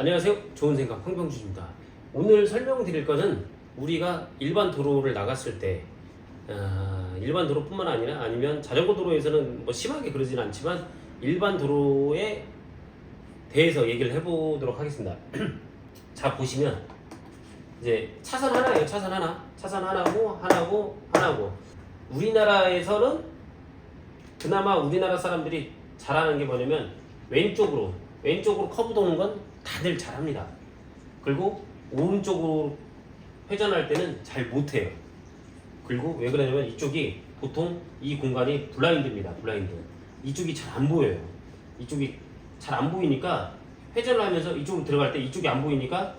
안녕하세요. 좋은 생각 황병주입니다. 오늘 설명드릴 것은 우리가 일반 도로를 나갔을 때 아, 일반 도로뿐만 아니라 아니면 자전거 도로에서는 뭐 심하게 그러진 않지만 일반 도로에 대해서 얘기를 해보도록 하겠습니다. 자 보시면 이제 차선 하나예요. 차선 하나, 차선 하나고 하나고 하나고 우리나라에서는 그나마 우리나라 사람들이 잘하는 게 뭐냐면 왼쪽으로 왼쪽으로 커브 도는 건 다들 잘합니다. 그리고 오른쪽으로 회전할 때는 잘 못해요. 그리고 왜 그러냐면 이쪽이 보통 이 공간이 블라인드입니다. 블라인드. 이쪽이 잘 안 보여요. 이쪽이 잘 안 보이니까 회전을 하면서 이쪽으로 들어갈 때 이쪽이 안 보이니까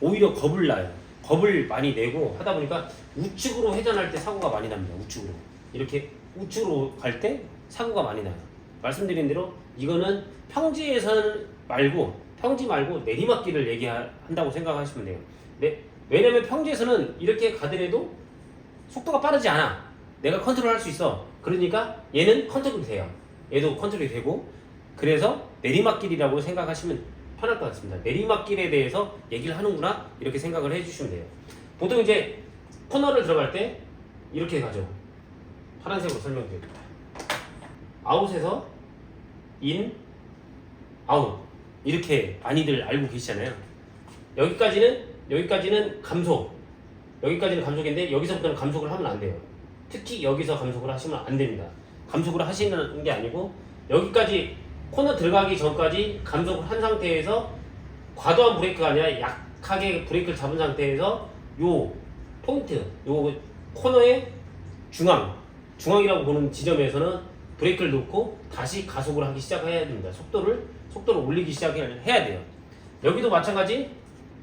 오히려 겁을 나요. 겁을 많이 내고 하다 보니까 우측으로 회전할 때 사고가 많이 납니다. 우측으로. 이렇게 우측으로 갈 때 사고가 많이 나요. 말씀드린 대로 이거는 평지에선 말고 평지 말고 내리막길을 얘기한다고 생각하시면 돼요. 네, 왜냐면 평지에서는 이렇게 가더라도 속도가 빠르지 않아. 내가 컨트롤할 수 있어. 그러니까 얘는 컨트롤이 돼요. 얘도 컨트롤이 되고 그래서 내리막길이라고 생각하시면 편할 것 같습니다. 내리막길에 대해서 얘기를 하는구나 이렇게 생각을 해주시면 돼요. 보통 이제 코너를 들어갈 때 이렇게 가죠. 파란색으로 설명드립니다. 아웃에서 인, 아웃 이렇게 많이들 알고 계시잖아요. 여기까지는 여기까지는 감속, 여기까지는 감속인데 여기서부터는 감속을 하면 안 돼요. 특히 여기서 감속을 하시면 안 됩니다. 감속을 하시는 게 아니고 여기까지 코너 들어가기 전까지 감속을 한 상태에서 과도한 브레이크가 아니라 약하게 브레이크를 잡은 상태에서 요 포인트, 요 코너의 중앙, 중앙이라고 보는 지점에서는 브레이크를 놓고 다시 가속을 하기 시작해야 됩니다. 속도를 속도를 올리기 시작해야 돼요. 여기도 마찬가지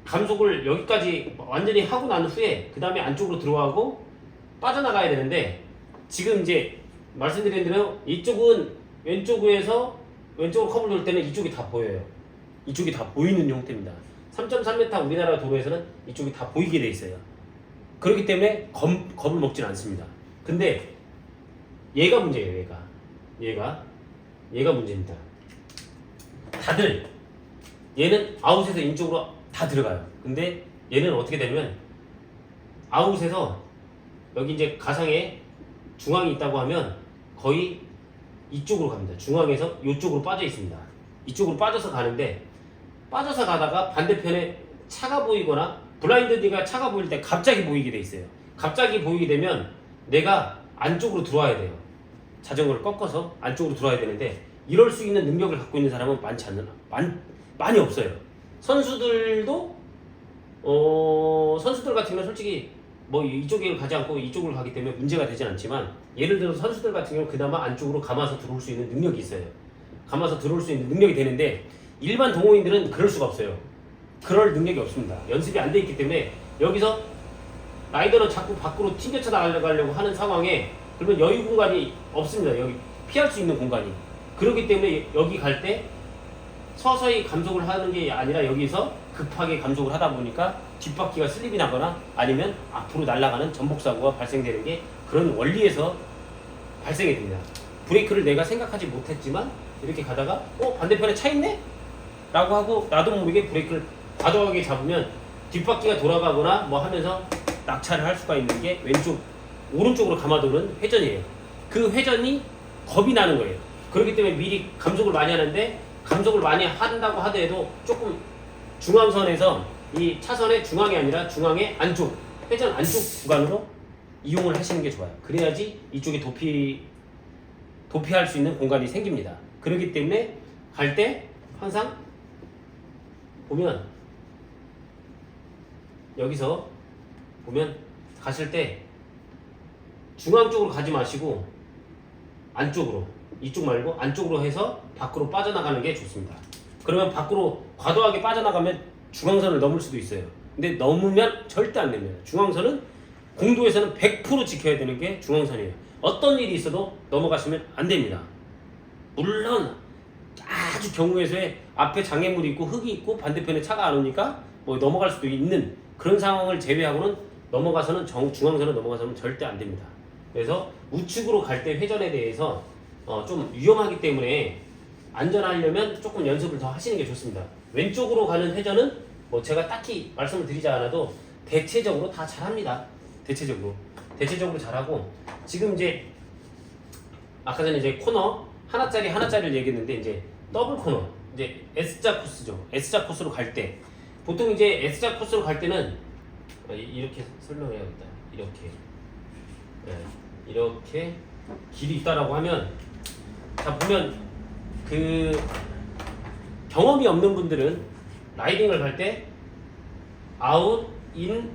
감속을 여기까지 완전히 하고 난 후에 그 다음에 안쪽으로 들어가고 빠져나가야 되는데 지금 이제 말씀드린 대로 이쪽은 왼쪽 에서 왼쪽으로 컵을 돌 때는 이쪽이 다 보여요. 이쪽이 다 보이는 형태입니다. 3.3m 우리나라 도로에서는 이쪽이 다 보이게 돼 있어요. 그렇기 때문에 겁, 겁을 먹지는 않습니다. 근데 얘가 문제예요. 얘가 얘가 얘가 문제입니다. 다들 얘는 아웃에서 인쪽으로 다 들어가요. 근데 얘는 어떻게 되냐면 아웃에서 여기 이제 가상에 중앙이 있다고 하면 거의 이쪽으로 갑니다. 중앙에서 이쪽으로 빠져 있습니다. 이쪽으로 빠져서 가는데 빠져서 가다가 반대편에 차가 보이거나 블라인드가 차가 보일 때 갑자기 보이게 돼 있어요. 갑자기 보이게 되면 내가 안쪽으로 들어와야 돼요. 자전거를 꺾어서 안쪽으로 들어와야 되는데 이럴 수 있는 능력을 갖고 있는 사람은 많지 않는 많, 많이 없어요. 선수들도 어 선수들 같은 경우는 솔직히 뭐 이쪽을 가지 않고 이쪽으로 가기 때문에 문제가 되진 않지만 예를 들어 선수들 같은 경우 그나마 안쪽으로 감아서 들어올 수 있는 능력이 있어요. 감아서 들어올 수 있는 능력이 되는데 일반 동호인들은 그럴 수가 없어요. 그럴 능력이 없습니다. 연습이 안 돼 있기 때문에 여기서 라이더는 자꾸 밖으로 튕겨쳐 나가려고 하는 상황에 그러면 여유 공간이 없습니다. 여기 피할 수 있는 공간이. 그렇기 때문에 여기 갈 때 서서히 감속을 하는 게 아니라 여기서 급하게 감속을 하다 보니까 뒷바퀴가 슬립이 나거나 아니면 앞으로 날아가는 전복 사고가 발생되는 게 그런 원리에서 발생이 됩니다. 브레이크를 내가 생각하지 못했지만 이렇게 가다가 어 반대편에 차 있네? 라고 하고 나도 모르게 브레이크를 과도하게 잡으면 뒷바퀴가 돌아가거나 뭐 하면서 낙차를 할 수가 있는 게 왼쪽 오른쪽으로 감아도는 회전이에요. 그 회전이 겁이 나는 거예요. 그렇기 때문에 미리 감속을 많이 하는데 감속을 많이 한다고 하더라도 조금 중앙선에서 이 차선의 중앙이 아니라 중앙의 안쪽 회전 안쪽 구간으로 이용을 하시는 게 좋아요. 그래야지 이쪽에 도피 도피할 수 있는 공간이 생깁니다. 그렇기 때문에 갈 때 항상 보면 여기서 보면 가실 때 중앙 쪽으로 가지 마시고 안쪽으로 이쪽 말고 안쪽으로 해서 밖으로 빠져나가는 게 좋습니다. 그러면 밖으로 과도하게 빠져나가면 중앙선을 넘을 수도 있어요. 근데 넘으면 절대 안 됩니다. 중앙선은 공도에서는 100% 지켜야 되는 게 중앙선이에요. 어떤 일이 있어도 넘어가시면 안 됩니다. 물론 아주 수에 앞에 장애물이 있고 흙이 있고 반대편에 차가 안 오니까 뭐 넘어갈 수도 있는 그런 상황을 제외하고는 넘어가서는 정, 중앙선을 넘어가서는 절대 안 됩니다. 그래서 우측으로 갈 때 회전에 대해서 어, 좀 위험하기 때문에 안전하려면 조금 연습을 더 하시는 게 좋습니다. 왼쪽으로 가는 회전은 뭐 제가 딱히 말씀을 드리지 않아도 대체적으로 다 잘합니다. 대체적으로 대체적으로 잘하고 지금 이제 아까 전에 이제 코너 하나짜리 하나짜리를 얘기했는데 이제 더블 코너 이제 S자 코스죠. S자 코스로 갈 때 보통 이제 S자 코스로 갈 때는 아, 이- 이렇게 설명해야겠다. 이렇게 네, 이렇게 길이 있다라고 하면 자 보면 그 경험이 없는 분들은 라이딩을 갈 때 아웃 인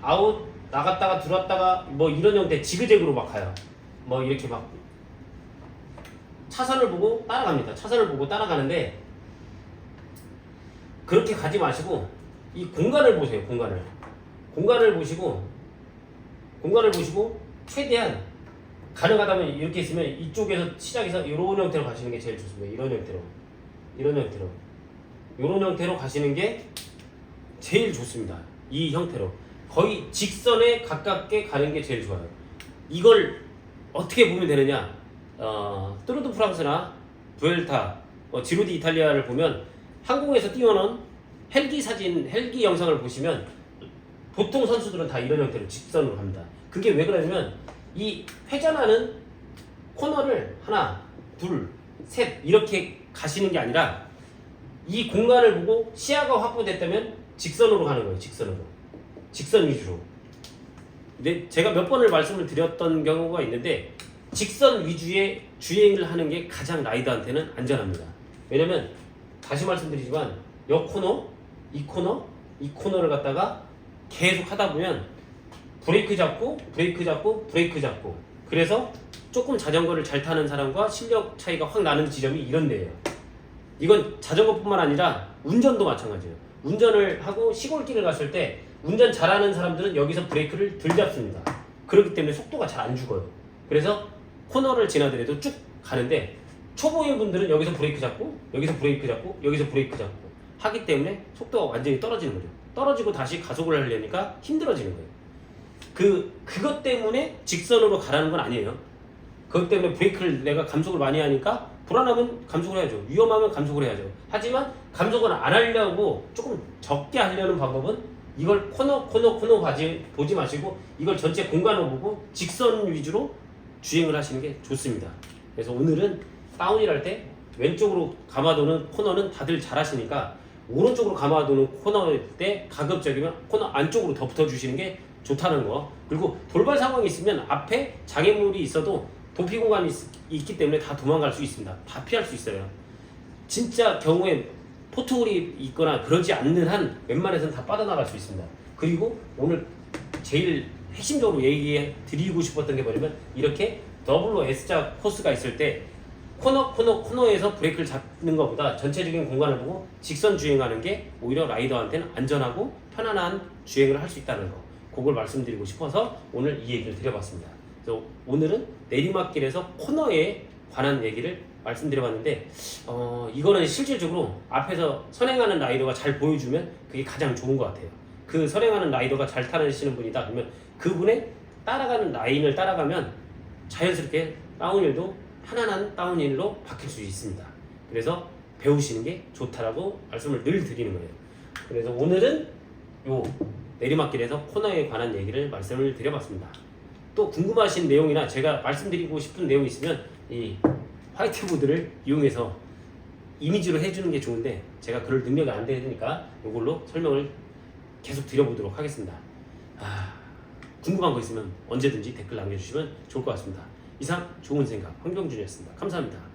아웃 나갔다가 들어왔다가 뭐 이런 형태 지그재그로 막 가요. 뭐 이렇게 막 차선을 보고 따라갑니다. 차선을 보고 따라가는데 그렇게 가지 마시고 이 공간을 보세요. 공간을 공간을 보시고 공간을 보시고 최대한 가능하다면 이렇게 있으면 이쪽에서 시작해서 이런 형태로 가시는 게 제일 좋습니다. 이런 형태로 이런 형태로 이런 형태로 가시는 게 제일 좋습니다. 이 형태로 거의 직선에 가깝게 가는 게 제일 좋아요. 이걸 어떻게 보면 되느냐? 어, 뚜르드 프랑스나 부엘타, 어, 지로디 이탈리아를 보면 항공에서 띄워놓은 헬기 사진, 헬기 영상을 보시면 보통 선수들은 다 이런 형태로 직선으로 갑니다. 그게 왜 그러냐면 이 회전하는 코너를 하나, 둘, 셋 이렇게 가시는 게 아니라 이 공간을 보고 시야가 확보됐다면 직선으로 가는 거예요. 직선으로. 직선 위주로. 근데 제가 몇 번을 말씀을 드렸던 경우가 있는데 직선 위주의 주행을 하는 게 가장 라이더한테는 안전합니다. 왜냐면 다시 말씀드리지만 여 코너, 이 코너, 이 코너를 갖다가 계속 하다 보면 브레이크 잡고 브레이크 잡고 브레이크 잡고 그래서 조금 자전거를 잘 타는 사람과 실력 차이가 확 나는 지점이 이런 데예요. 이건 자전거뿐만 아니라 운전도 마찬가지예요. 운전을 하고 시골길을 갔을 때 운전 잘하는 사람들은 여기서 브레이크를 덜 잡습니다. 그렇기 때문에 속도가 잘 안 죽어요. 그래서 코너를 지나더라도 쭉 가는데 초보인 분들은 여기서 브레이크 잡고 여기서 브레이크 잡고 여기서 브레이크 잡고 하기 때문에 속도가 완전히 떨어지는 거죠. 떨어지고 다시 가속을 하려니까 힘들어지는 거예요. 그 그것 때문에 직선으로 가라는 건 아니에요. 그것 때문에 브레이크를 내가 감속을 많이 하니까 불안하면 감속을 해야죠. 위험하면 감속을 해야죠. 하지만 감속을 안 하려고 조금 적게 하려는 방법은 이걸 코너 코너 코너 바지 보지 마시고 이걸 전체 공간을 보고 직선 위주로 주행을 하시는 게 좋습니다. 그래서 오늘은 다운힐 때 왼쪽으로 감아도는 코너는 다들 잘 하시니까 오른쪽으로 감아도는 코너일 때 가급적이면 코너 안쪽으로 더 붙어 주시는 게 좋다는 거. 그리고 돌발 상황이 있으면 앞에 장애물이 있어도 도피 공간이 있, 기 때문에 다 도망갈 수 있습니다. 다 피할 수 있어요. 진짜 경우에 포트홀이 있거나 그러지 않는 한 웬만해서는 다 빠져나갈 수 있습니다. 그리고 오늘 제일 핵심적으로 얘기해 드리고 싶었던 게 뭐냐면 이렇게 더블로 S자 코스가 있을 때 코너 코너 코너에서 브레이크를 잡는 것보다 전체적인 공간을 보고 직선 주행하는 게 오히려 라이더한테는 안전하고 편안한 주행을 할 수 있다는 거 그걸 말씀드리고 싶어서 오늘 이 얘기를 드려봤습니다. 그래서 오늘은 내리막길에서 코너에 관한 얘기를 말씀드려봤는데 어, 이거는 실질적으로 앞에서 선행하는 라이더가 잘 보여주면 그게 가장 좋은 것 같아요. 그 선행하는 라이더가 잘 타시는 분이다 그러면 그분의 따라가는 라인을 따라가면 자연스럽게 다운힐도 편안한 다운힐로 바뀔 수 있습니다. 그래서 배우시는 게 좋다라고 말씀을 늘 드리는 거예요. 그래서 오늘은 요 내리막길에서 코너에 관한 얘기를 말씀을 드려봤습니다. 또 궁금하신 내용이나 제가 말씀드리고 싶은 내용이 있으면 이 화이트보드를 이용해서 이미지로 해주는 게 좋은데 제가 그럴 능력이 안 되니까 이걸로 설명을 계속 드려보도록 하겠습니다. 아, 궁금한 거 있으면 언제든지 댓글 남겨주시면 좋을 것 같습니다. 이상 좋은 생각 황병준이었습니다. 감사합니다.